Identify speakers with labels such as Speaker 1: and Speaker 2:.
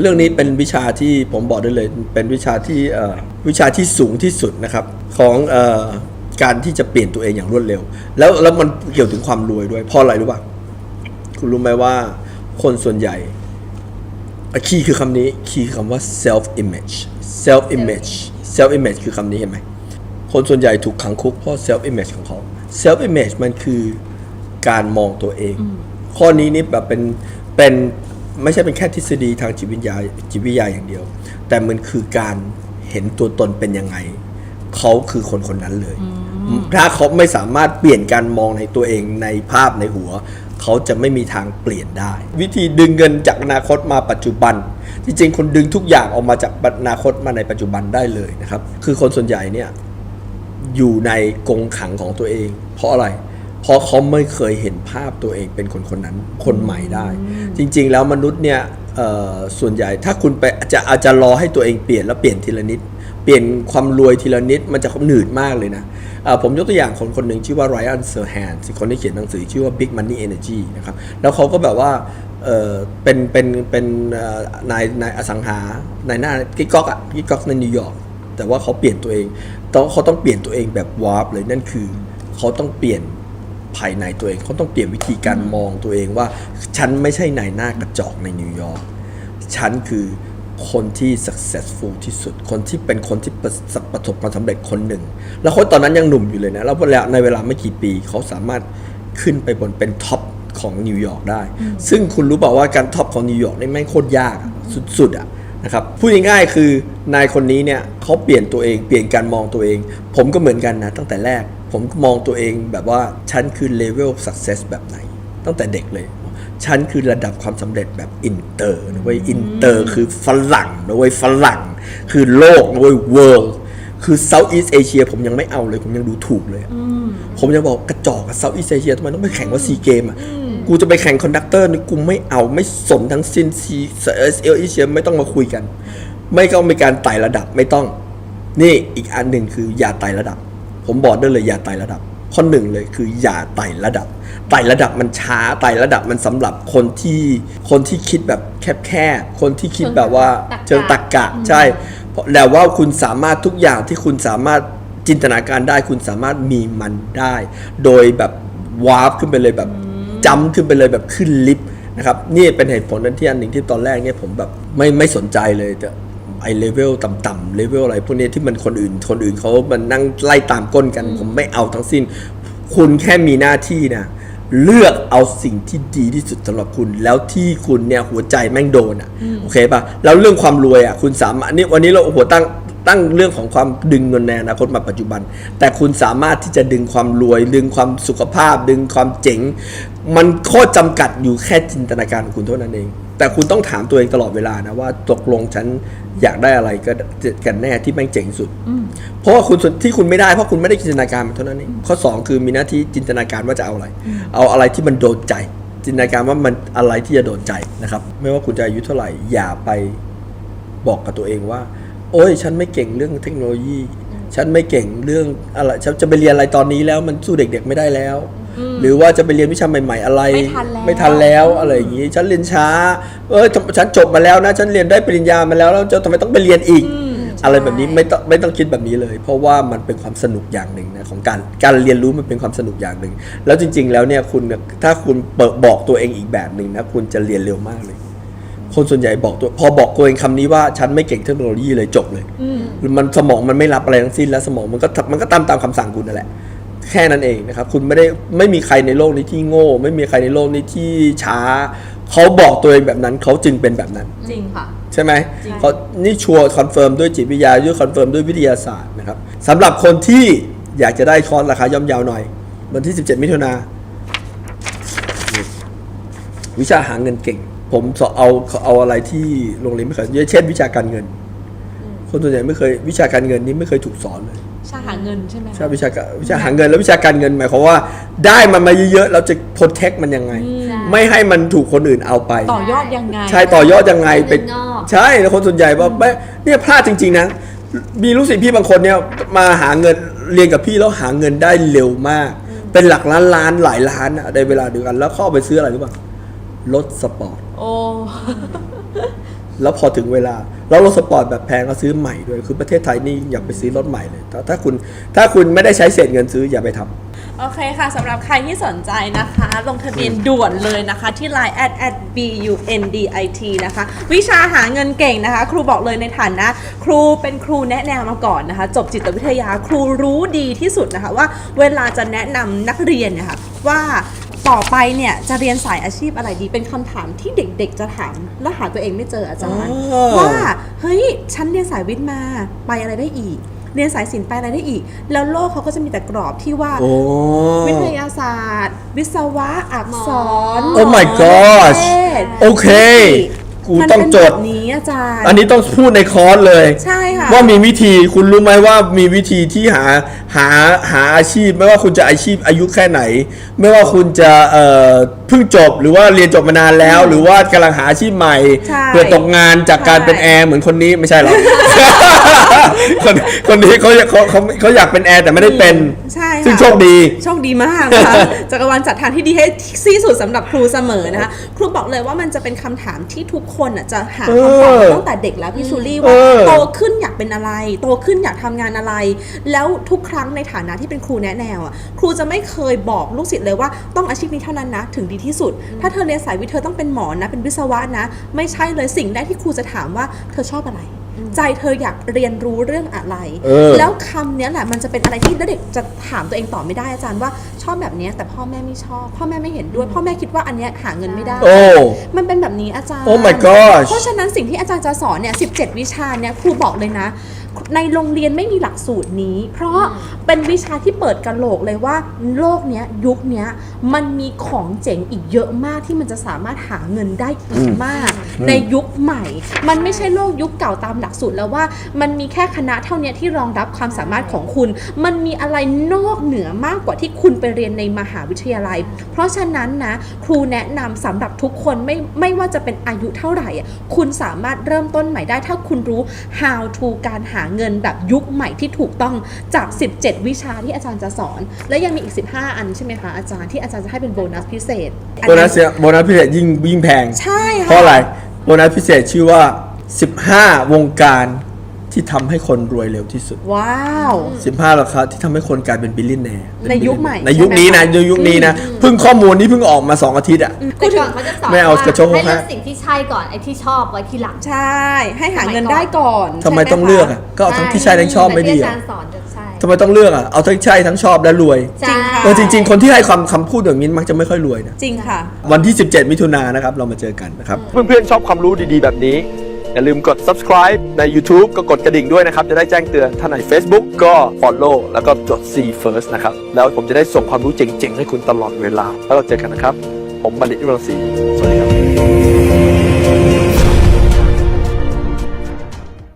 Speaker 1: เรื่องนี้เป็นวิชาที่ผมบอกได้เลย เป็นวิชาที่เอ่อวิชาที่สูงที่สุดนะครับของเออการที่จะเปลี่ยนตัวเองอย่างรวดเร็ว แล้วแล้วมันเกี่ยวถึงความรวยด้วยเพราะอะไรรู้ป่ะคุณรู้ไหมว่าคนส่วนใหญ่คีย์คือคำนี้คีย์คือคำว่า self image self image self image คือคำนี้เห็นไหมคนส่วนใหญ่ถูกขังคุกเพราะ self image ของเขา self image มันคือการมองตัวเอง ข้อนี้นี่แบบเป็นเป็น ไม่ใช่เป็นแค่ทฤษฎีทางจิตวิทยาจิตวิทยาอย่างเดียว แต่มันคือการเห็นตัวตนเป็นยังไง เขาคือคนคนนั้นเลย ถ้าเขาไม่สามารถเปลี่ยนการมองในตัวเองในภาพในหัว เขาจะไม่มีทางเปลี่ยนได้ วิธีดึงเงินจากอนาคตมาปัจจุบัน จริงๆคนดึงทุกอย่างออกมาจากอนาคตมาในปัจจุบันได้เลยนะครับ คือคนส่วนใหญ่เนี่ยอยู่ในกรงขังของตัวเอง เพราะอะไร เพราะเขาไม่เคยเห็นภาพตัวเองเป็นคนคนนั้นคนใหม่ได้ จริง ๆ แล้วมนุษย์เนี่ยเอ่อส่วนใหญ่ถ้าคุณไปจะอาจจะรอให้ตัวเองเปลี่ยนแล้วเปลี่ยนทีละนิด เปลี่ยนความรวยทีละนิดมันจะหนืดมากเลยนะเอ่อผมยกตัวอย่างคนคนหนึ่งชื่อว่าไรอันเซอร์แฮนคนที่เขียนหนังสือชื่อว่า Big Money Energy นะครับแล้วเขาก็แบบว่าเอ่อเป็นเป็นเป็นเอ่อนายนายอสังหานายหน้ากิ๊กก๊อกอะกิ๊กก๊อกในนิวยอร์กแต่ว่าเขาเปลี่ยนตัวเองต้องเขาต้องเปลี่ยนตัวเองแบบวาร์ปเลยนั่นคือเขาต้องเปลี่ยน ภายในตัวเองเขาต้องเปลี่ยนวิธีการมองตัวเองว่า ฉันไม่ใช่นายหน้ากระจอกในนิวยอร์กฉันคือคนที่ successful ที่สุด คนที่เป็นคนที่ประสบประสบความสำเร็จคนหนึ่ง แล้วคนตอนนั้นยังหนุ่มอยู่เลยนะ แล้วในเวลาไม่กี่ปีเขาสามารถขึ้นไปบนเป็นท็อปของนิวยอร์กได้ ซึ่งคุณรู้เปล่าว่าการท็อปของนิวยอร์กนี่แม่งโคตรยากอะสุดๆอะ นะครับพูดง่ายๆคือนายคนนี้เนี่ยเขาเปลี่ยนตัวเองเปลี่ยนการมองตัวเอง ผมก็เหมือนกันนะตั้งแต่แรก ผมมองตัวเองแบบว่าฉันคือเลเวล success แบบไหน ตั้งแต่เด็กเลยฉันคือระดับความสำเร็จแบบอินเตอร์นะเว้ยอินเตอร์คือฝรั่งนะเว้ยฝรั่ง คือโลกนะเว้ย world คือเซาท์อีสเอเชียผมยังไม่เอาเลย ผมยังดูถูกเลยอะผมยังบอกกระจอกกับเซาท์อีสเอเชียทำไมต้องไปแข่งว่าซีเกมอะ กูจะไปแข่งคอนดักเตอร์นี่กูไม่เอาไม่สนทั้งสิ้นซีเอเอเชียไม่ต้องมาคุยกัน ไม่ต้องมีการไต่ระดับไม่ต้อง นี่อีกอันหนึ่งคืออย่าไต่ระดับ ผมบอกได้เลยอย่าไต่ระดับ ข้อหนึ่งเลยคืออย่าไต่ระดับ ไต่ระดับมันช้าไต่ระดับมันสำหรับคนที่คนที่คิดแบบแคบๆคนที่คิดแบบว่า
Speaker 2: เชิ
Speaker 1: เชิง
Speaker 2: ง
Speaker 1: ต
Speaker 2: ต
Speaker 1: ร
Speaker 2: ร
Speaker 1: ร
Speaker 2: ร
Speaker 1: กะ
Speaker 2: กะ
Speaker 1: ใช่เพราะแต่ว่าคุณสามารถทุกอย่างที่คุณสามารถจินตนาการได้คุณสามารถมีมันได้ โดยแบบวาร์ปขึ้นไปเลยแบบ จำขึ้นไปเลยแบบขึ้นลิฟต์นะครับนี่เป็นเหตุผลนั้นที่อันหนึ่งที่ตอนแรกเนี่ยผมแบบไม่ไม่สนใจเลยแต่ไอเลเวลต่ำๆเลเวลอะไรพวกนี้ที่มันคนอื่น คนอื่นเขามันนั่งไล่ตามก้นกัน ผมไม่เอาทั้งสิ้น คุณแค่มีหน้าที่นะเลือกเอาสิ่งที่ดีที่สุดสำหรับคุณ แล้วที่คุณเนี่ยหัวใจแม่งโดนอะโอเคป่ะแล้วเรื่องความรวยอะคุณสามารถนี่วันนี้เราหัวตั้ง ตั้งเรื่องของความดึงเงินในอนาคตมาปัจจุบัน แต่คุณสามารถที่จะดึงความรวย ดึงความสุขภาพ ดึงความเจ๋ง มันข้อจำกัดอยู่แค่จินตนาการของคุณเท่านั้นเอง แต่คุณต้องถามตัวเองตลอดเวลานะว่าตกลงฉันอยากได้อะไรก็กันแน่ที่แม่งเจ๋งสุด เพราะว่าคุณที่คุณไม่ได้เพราะคุณไม่ได้จินตนาการมันเท่านั้นเองข้อ 2 คือมีหน้าที่จินตนาการว่าจะเอาอะไร เอาอะไรที่มันโดนใจ จินตนาการว่ามันอะไรที่จะโดนใจนะครับ ไม่ว่าคุณจะอายุเท่าไหร่อย่าไปบอกกับตัวเองว่า โอ้ยฉันไม่เก่งเรื่องเทคโนโลยี ฉันไม่เก่งเรื่องอะไรฉันจะไปเรียนอะไรตอนนี้แล้วมันสู้เด็ก ๆ ไม่ได้แล้ว หรือว่าจะไปเรียนวิชาใหม่ ๆ อะไร
Speaker 2: ไม่ทันแล้ว
Speaker 1: ไม่ทันแล้วอะไรอย่างนี้ ฉันเรียนช้า เออฉันจบมาแล้วนะ ฉันเรียนได้ปริญญามาแล้วแล้วจะทำไมต้องไปเรียนอีก อะไรแบบนี้ไม่ต้องไม่ต้องคิดแบบนี้เลย เพราะว่ามันเป็นความสนุกอย่างหนึ่งนะของการการเรียนรู้มันเป็นความสนุกอย่างหนึ่งแล้วจริง ๆ แล้วเนี่ยคุณเนี่ยถ้าคุณเปิดบอกตัวเองอีกแบบหนึ่งนะคุณจะเรียนเร็วมากเลย คนส่วนใหญ่บอกตัวพอบอกตัวเองคำนี้ว่าฉันไม่เก่งเทคโนโลยีเลยจบเลยมันสมองมันไม่รับอะไรทั้งสิ้นแล้วสมองมันก็มันก็ตามตามคำสั่งคุณนั่นแหละแค่นั้นเองนะครับ คุณไม่ได้ไม่มีใครในโลกนี้ที่โง่ ไม่มีใครในโลกนี้ที่ช้า เขาบอกตัวเองแบบนั้นเขาจึงเป็นแบบนั้น
Speaker 2: จริงค่ะ
Speaker 1: ใช่ไหม
Speaker 2: จริง
Speaker 1: เขานี่ชัวร์คอนเฟิร์มด้วยจิตวิทยาด้วยคอนเฟิร์มด้วยวิทยาศาสตร์นะครับสำหรับคนที่อยากจะได้คอร์สราคาย่อมเยาวหน่อย วันที่ 17 มิถุนาวิชาหาเงินเก่ง ผมสอนเอาเอาอะไรที่โรงเรียนไม่เคยเช่น วิชาการเงิน คนส่วนใหญ่ไม่เคยวิชาการเงินนี่ไม่เคยถูกสอนเลย
Speaker 2: ชาหาเงินใช่ไหม
Speaker 1: ใช่วิชาการวิชาหาเงินแล้ววิชาการเงินหมายความว่าได้มันมาเยอะๆเราจะโปรเทคมันยังไง ไม่ให้มันถูกคนอื่นเอาไป
Speaker 2: ต่อยอดยังไง
Speaker 1: ใช่ต่อยอดยังไงไป
Speaker 3: เงินงอก
Speaker 1: ใช่แล้วคนส่วนใหญ่ว่าไม่เนี่ยพลาดจริง ๆ นะ มีลูกศิษย์พี่บางคนเนี่ยมาหาเงินเรียนกับพี่แล้วหาเงินได้เร็วมาก เป็นหลักล้านล้านหลายล้านอะในเวลาเดียวกัน แล้วเข้าไปซื้ออะไรรู้ป่ะรถสปอร์ต
Speaker 2: โอ้
Speaker 1: แล้วพอถึงเวลา แล้วรถสปอร์ตแบบแพงก็ซื้อใหม่ด้วย คือประเทศไทยนี่อย่าไปซื้อรถใหม่เลย ถ้าถ้าคุณถ้าคุณไม่ได้ใช้เศษเงินซื้ออย่าไปทำ
Speaker 2: โอเคค่ะสำหรับใครที่สนใจนะคะ ลงทะเบียนด่วนเลยนะคะ ที่ Line at at bundit นะคะ วิชาหาเงินเก่งนะคะ ครูบอกเลยในฐานะ ครูเป็นครูแนะแนวมาก่อนนะคะ จบจิตวิทยาครูรู้ดีที่สุดนะคะ ว่าเวลาจะแนะนำนักเรียนเนี่ยค่ะว่า ต่อไปเนี่ยจะเรียนสายอาชีพอะไรดีเป็นคำถามที่เด็กๆจะถามและหาตัวเองไม่เจออาจารย์
Speaker 1: อ๋อ
Speaker 2: ว่าเฮ้ยฉันเรียนสายวิทย์มาไปอะไรได้อีก เรียนสายศิลป์ไปอะไรได้อีก แล้วโลกเขาก็จะมีแต่กรอบที่ว่า
Speaker 1: โอ้
Speaker 2: วิทยาศาสตร์ วิศวะอักษร
Speaker 1: Oh my
Speaker 2: หมอ
Speaker 1: gosh
Speaker 2: นิเทศ
Speaker 1: โอเค กู
Speaker 2: มัน
Speaker 1: ต้อง
Speaker 2: เป็น
Speaker 1: จด
Speaker 2: แบบนี้อาจารย์
Speaker 1: อันนี้ต้องพูดในคอร์สเลย
Speaker 2: ใช่ค่ะ
Speaker 1: ว่ามีวิธีคุณรู้ไหมว่ามีวิธีที่หาหาหาอาชีพ ไม่ว่าคุณจะอาชีพอายุแค่ไหน ไม่ว่าคุณจะเอ่อเพิ่งจบหรือว่าเรียนจบมานานแล้ว หรือว่ากำลังหาอาชีพใหม่
Speaker 2: ใช่
Speaker 1: เพื่อตกงานจากการ
Speaker 2: ใช่
Speaker 1: เป็นแอร์เหมือนคนนี้ไม่ใช่หรอก คนคนนี้เขาเขาเขาเขาอยากเป็นแอร์แต่ไม่ได้เป็น
Speaker 2: ใช่ค่ะ
Speaker 1: ซึ่งโชคดี
Speaker 2: โชคดีมากนะคะจักรวาลจัดทางที่ดีให้ที่สุดสำหรับครูเสมอนะคะ ครูบอกเลยว่ามันจะเป็นคำถามที่ทุกคนน่ะจะหาคำตอบ
Speaker 1: เออ
Speaker 2: ตั้งแต่เด็กแล้วพี่ชูลี่
Speaker 1: เอ
Speaker 2: ว่า
Speaker 1: อ
Speaker 2: โตขึ้นอยากเป็นอะไร โตขึ้นอยากทำงานอะไร แล้วทุกครั้งในฐานะที่เป็นครูแนะแนวอะครูจะไม่เคยบอกลูกศิษย์เลยว่าต้องอาชีพนี้เท่านั้นนะถึงดีที่สุด ถ้าเธอเรียนสายวิทย์เธอต้องเป็นหมอนะ เป็นวิศวะนะ ไม่ใช่เลยสิ่งแรกที่ครูจะถามว่าเธอชอบอะไร ใจเธออยากเรียนรู้เรื่องอะไร
Speaker 1: เออ
Speaker 2: แล้วคำเนี้ยแหละมันจะเป็นอะไรที่เด็กจะถามตัวเองต่อไม่ได้อาจารย์ว่าชอบแบบเนี้ยแต่พ่อแม่ไม่ชอบ พ่อแม่ไม่เห็นด้วย พ่อแม่คิดว่าอันเนี้ยหาเงินไม่ได้
Speaker 1: โอ้
Speaker 2: มันเป็นแบบนี้อาจารย์
Speaker 1: Oh my gosh
Speaker 2: เพราะฉะนั้นสิ่งที่อาจารย์จะสอนเนี่ย17 วิชาเนี่ยครูบอกเลยนะ ในโรงเรียนไม่มีหลักสูตรนี้ เพราะเป็นวิชาที่เปิดกระโหลกเลยว่า โลกเนี้ยยุคเนี้ยมันมีของเจ๋งอีกเยอะมากที่มันจะสามารถหาเงินได้อีกมาก ในยุคใหม่ มันไม่ใช่โลกยุคเก่าตามหลักสูตรแล้วว่า มันมีแค่คณะเท่าเนี้ยที่รองรับความสามารถของคุณ มันมีอะไรนอกเหนือมากกว่าที่คุณไปเรียนในมหาวิทยาลัย เพราะฉะนั้นนะครูแนะนำสำหรับทุกคนไม่ไม่ว่าจะเป็นอายุเท่าไหร่อะคุณสามารถเริ่มต้นใหม่ได้ถ้าคุณรู้ how to การหาเงินแบบยุคใหม่ที่ถูกต้องจาก 17 วิชาที่อาจารย์จะสอน และยังมีอีก 15 อันใช่ไหมคะอาจารย์ที่อาจารย์จะให้เป็นโบนัสพิเศษ
Speaker 1: โบนัสเนี่ยโบนัสพิเศษยิ่งยิ่งแพง
Speaker 2: ใช่ค่ะ
Speaker 1: เพราะอะไรโบนัสพิเศษชื่อว่า 15 วงการ ที่ทำให้คนรวยเร็วที่สุด
Speaker 2: ว้าว
Speaker 1: 15ราคาที่ทำให้คนกลายเป็นบิลเลียนแนร์
Speaker 2: ในยุคใหม่
Speaker 1: ในยุคนี้นะ
Speaker 2: ใช่ไหมคะ
Speaker 1: ในยุคนี้นะเพิ่งข้อมูลนี้เพิ่งออกมา 2 อาทิตย์อะ
Speaker 3: แต่ก่อนเขาจะสอน
Speaker 1: ไม่เอา
Speaker 3: ว่
Speaker 1: กระโชก
Speaker 3: ให้เลือก
Speaker 1: ฮะ
Speaker 3: สิ่งที่ใช่ก่อนไอ้ที่ชอบไว้ทีหลัง
Speaker 2: ใช่ ให้หาเงินได้ก่อน
Speaker 1: ทำไม
Speaker 2: ใช่ห
Speaker 1: ต้องเลือกอะก็เอาทั้งที่ใช่ทั้งชอบไม่ดี
Speaker 3: แต่ที่
Speaker 1: อะ
Speaker 3: อาจารย์สอนจะใช่
Speaker 1: ทำไมต้องเลือกอะเอาทั้งใช่ทั้งชอบและรวย
Speaker 2: จริงค่ะ
Speaker 1: เออจริง ๆ คนที่ให้คำคำพูดอย่างนี้มักจะไม่ค่อยรวยนะ
Speaker 2: จริงค่ะ
Speaker 1: วันที่ 17 มิถุนายนนะครับเรามาเจอกันนะครับ เพื่อนๆชอบความรู้ดีๆ แบบนี้ อย่าลืมกด subscribe ใน YouTube ก็กดกระดิ่งด้วยนะครับ จะได้แจ้งเตือนถ้าใน Facebook ก็ follow แล้วก็จด see first นะครับ แล้วผมจะได้ส่งความรู้เจ๋งๆ ให้คุณตลอดเวลา แล้วเราเจอกันนะครับ ผมบัลลิตวิรังศรีสวัสดีครับ